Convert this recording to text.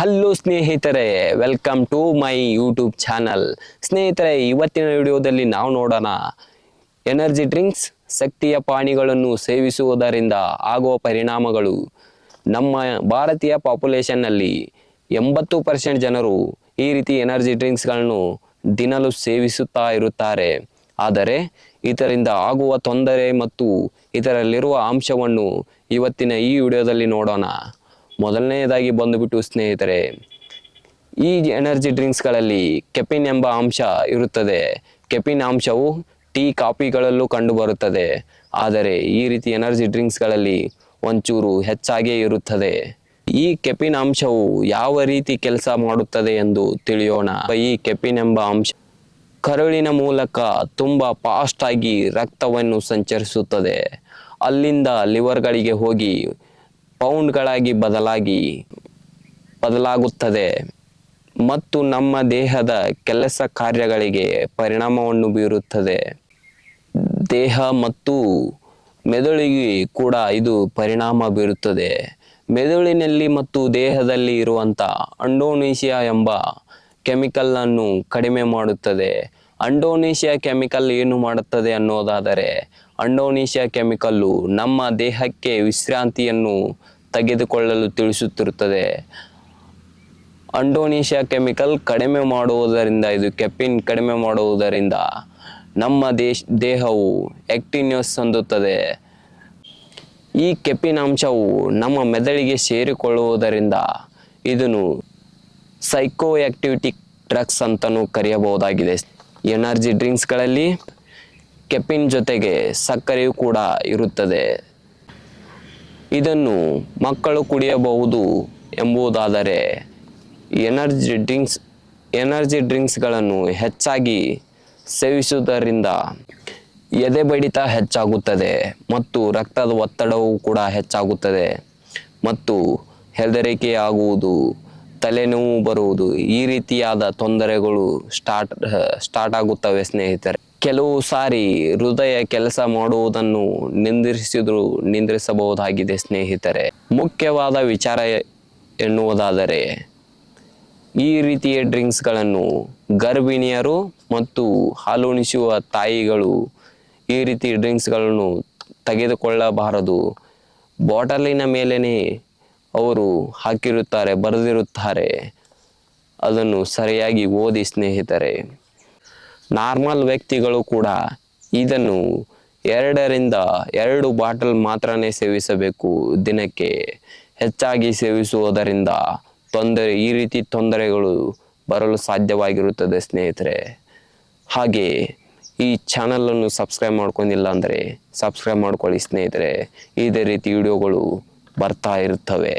Hello ಸ್ನೇಹಿತರೆ welcome to my YouTube channel ಸ್ನೇಹಿತರೆ, ಇವತ್ತಿನ ವಿಡಿಯೋದಲ್ಲಿ ನಾವು ನೋಡೋಣ ಎನರ್ಜಿ ಡ್ರಿಂಕ್ಸ್ ಶಕ್ತಿಯ ಪಾಣಿಗಳನ್ನು ಸೇವಿಸುವುದರಿಂದ ಆಗುವ ಪರಿಣಾಮಗಳು. ನಮ್ಮ ಭಾರತೀಯ ಪಾಪ್ಯುಲೇಷನ್ನಲ್ಲಿ ಎಂಬತ್ತು ಪರ್ಸೆಂಟ್ ಜನರು ಈ ರೀತಿ ಎನರ್ಜಿ ಡ್ರಿಂಕ್ಸ್ಗಳನ್ನು ದಿನಲು ಸೇವಿಸುತ್ತಾ ಇರುತ್ತಾರೆ. ಆದರೆ, ಇದರಿಂದ ಆಗುವ ತೊಂದರೆ ಮತ್ತು ಇದರಲ್ಲಿರುವ ಅಂಶವನ್ನು ಇವತ್ತಿನ ಈ ವಿಡಿಯೋದಲ್ಲಿ ನೋಡೋಣ. ಮೊದಲನೆಯದಾಗಿ ಬಂದುಬಿಟ್ಟು ಸ್ನೇಹಿತರೆ, ಈ ಎನರ್ಜಿ ಡ್ರಿಂಕ್ಸ್ಗಳಲ್ಲಿ ಕೆಫಿನ್ ಎಂಬ ಅಂಶ ಇರುತ್ತದೆ. ಕೆಫಿನ್ ಅಂಶವು ಟೀ, ಕಾಫಿಗಳಲ್ಲೂ ಕಂಡುಬರುತ್ತದೆ. ಆದರೆ ಈ ರೀತಿ ಎನರ್ಜಿ ಡ್ರಿಂಕ್ಸ್ಗಳಲ್ಲಿ ಒಂಚೂರು ಹೆಚ್ಚಾಗಿಯೇ ಇರುತ್ತದೆ. ಈ ಕೆಫಿನ್ ಅಂಶವು ಯಾವ ರೀತಿ ಕೆಲಸ ಮಾಡುತ್ತದೆ ಎಂದು ತಿಳಿಯೋಣ. ಈ ಕೆಫಿನ್ ಎಂಬ ಅಂಶ ಕರುಳಿನ ಮೂಲಕ ತುಂಬ ಫಾಸ್ಟ್ ಆಗಿ ರಕ್ತವನ್ನು ಸಂಚರಿಸುತ್ತದೆ. ಅಲ್ಲಿಂದ ಲಿವರ್ಗಳಿಗೆ ಹೋಗಿ ಪೌಂಡ್ಗಳಾಗಿ ಬದಲಾಗಿ ಬದಲಾಗುತ್ತದೆ ಮತ್ತು ನಮ್ಮ ದೇಹದ ಕೆಲಸ ಕಾರ್ಯಗಳಿಗೆ ಪರಿಣಾಮವನ್ನು ಬೀರುತ್ತದೆ. ದೇಹ ಮತ್ತು ಮೆದುಳಿಗೆ ಕೂಡ ಇದು ಪರಿಣಾಮ ಬೀರುತ್ತದೆ. ಮೆದುಳಿನಲ್ಲಿ ಮತ್ತು ದೇಹದಲ್ಲಿ ಇರುವಂಥ ಅಂಡೋನೇಷಿಯಾ ಎಂಬ ಕೆಮಿಕಲ್ ಅನ್ನು ಕಡಿಮೆ ಮಾಡುತ್ತದೆ. ಅಂಡೋನೇಷಿಯಾ ಕೆಮಿಕಲ್ ಏನು ಮಾಡುತ್ತದೆ ಅನ್ನೋದಾದರೆ, ಅಂಡೋನೇಷಿಯಾ ಕೆಮಿಕಲ್ಲು ನಮ್ಮ ದೇಹಕ್ಕೆ ವಿಶ್ರಾಂತಿಯನ್ನು ತೆಗೆದುಕೊಳ್ಳಲು ತಿಳಿಸುತ್ತಿರುತ್ತದೆ. ಅಂಡೋನೇಷಿಯಾ ಕೆಮಿಕಲ್ ಕಡಿಮೆ ಮಾಡುವುದರಿಂದ, ಇದು ಕೆಫಿನ್ ಕಡಿಮೆ ಮಾಡುವುದರಿಂದ ನಮ್ಮ ದೇಶ, ದೇಹವು ಆಕ್ಟಿನ್ಯೂಸ್ ಹೊಂದುತ್ತದೆ. ಈ ಕೆಫಿನ್ ಅಂಶವು ನಮ್ಮ ಮೆದುಳಿಗೆ ಸೇರಿಕೊಳ್ಳುವುದರಿಂದ ಇದನ್ನು ಸೈಕೋ ಆಕ್ಟಿವಿಟಿ ಡ್ರಗ್ಸ್ ಅಂತಲೂ ಕರೆಯಬಹುದಾಗಿದೆ. ಎನರ್ಜಿ ಡ್ರಿಂಕ್ಸ್ಗಳಲ್ಲಿ ಕೆಫಿನ್ ಜೊತೆಗೆ ಸಕ್ಕರೆಯೂ ಕೂಡ ಇರುತ್ತದೆ. ಇದನ್ನು ಮಕ್ಕಳು ಕುಡಿಯಬಹುದು ಎಂಬುದಾದರೆ ಎನರ್ಜಿ ಡ್ರಿಂಕ್ಸ್, ಎನರ್ಜಿ ಡ್ರಿಂಕ್ಸ್ಗಳನ್ನು ಹೆಚ್ಚಾಗಿ ಸೇವಿಸುವುದರಿಂದ ಎದೆ ಬಡಿತ ಹೆಚ್ಚಾಗುತ್ತದೆ ಮತ್ತು ರಕ್ತದ ಒತ್ತಡವು ಕೂಡ ಹೆಚ್ಚಾಗುತ್ತದೆ ಮತ್ತು ಹೆದರಿಕೆ ಆಗುವುದು ತಲೆನೋವು ಬರುವುದು. ಈ ರೀತಿಯಾದ ತೊಂದರೆಗಳು ಸ್ಟಾರ್ಟ್ ಸ್ಟಾರ್ಟ್ ಆಗುತ್ತವೆ ಸ್ನೇಹಿತರೆ. ಕೆಲವು ಸಾರಿ ಹೃದಯ ಕೆಲಸ ಮಾಡುವುದನ್ನು ನಿಂದಿರಿಸಿದ್ರು ನಿಂದಿರಿಸಬಹುದಾಗಿದೆ ಸ್ನೇಹಿತರೆ. ಮುಖ್ಯವಾದ ವಿಚಾರ ಎನ್ನುವುದಾದರೆ, ಈ ರೀತಿಯ ಡ್ರಿಂಕ್ಸ್ಗಳನ್ನು ಗರ್ಭಿಣಿಯರು ಮತ್ತು ಹಾಲುಣಿಸುವ ತಾಯಿಗಳು ಈ ರೀತಿ ಡ್ರಿಂಕ್ಸ್ಗಳನ್ನು ತೆಗೆದುಕೊಳ್ಳಬಾರದು. ಬಾಟಲಿನ ಮೇಲೇ ಅವರು ಹಾಕಿರುತ್ತಾರೆ, ಬರೆದಿರುತ್ತಾರೆ. ಅದನ್ನು ಸರಿಯಾಗಿ ಓದಿ ಸ್ನೇಹಿತರೆ. ನಾರ್ಮಲ್ ವ್ಯಕ್ತಿಗಳು ಕೂಡ ಇದನ್ನು ಎರಡರಿಂದ ಎರಡು ಬಾಟಲ್ ಮಾತ್ರನೇ ಸೇವಿಸಬೇಕು ದಿನಕ್ಕೆ. ಹೆಚ್ಚಾಗಿ ಸೇವಿಸುವುದರಿಂದ ತೊಂದರೆ, ಈ ರೀತಿ ತೊಂದರೆಗಳು ಬರಲು ಸಾಧ್ಯವಾಗಿರುತ್ತದೆ ಸ್ನೇಹಿತರೆ. ಹಾಗೆ ಈ ಚಾನಲನ್ನು ಸಬ್ಸ್ಕ್ರೈಬ್ ಮಾಡ್ಕೊಂಡಿಲ್ಲ ಅಂದರೆ ಸಬ್ಸ್ಕ್ರೈಬ್ ಮಾಡ್ಕೊಳ್ಳಿ ಸ್ನೇಹಿತರೆ. ಇದೇ ರೀತಿ ವಿಡಿಯೋಗಳು ಬರ್ತಾ ಇರ್ತವೆ.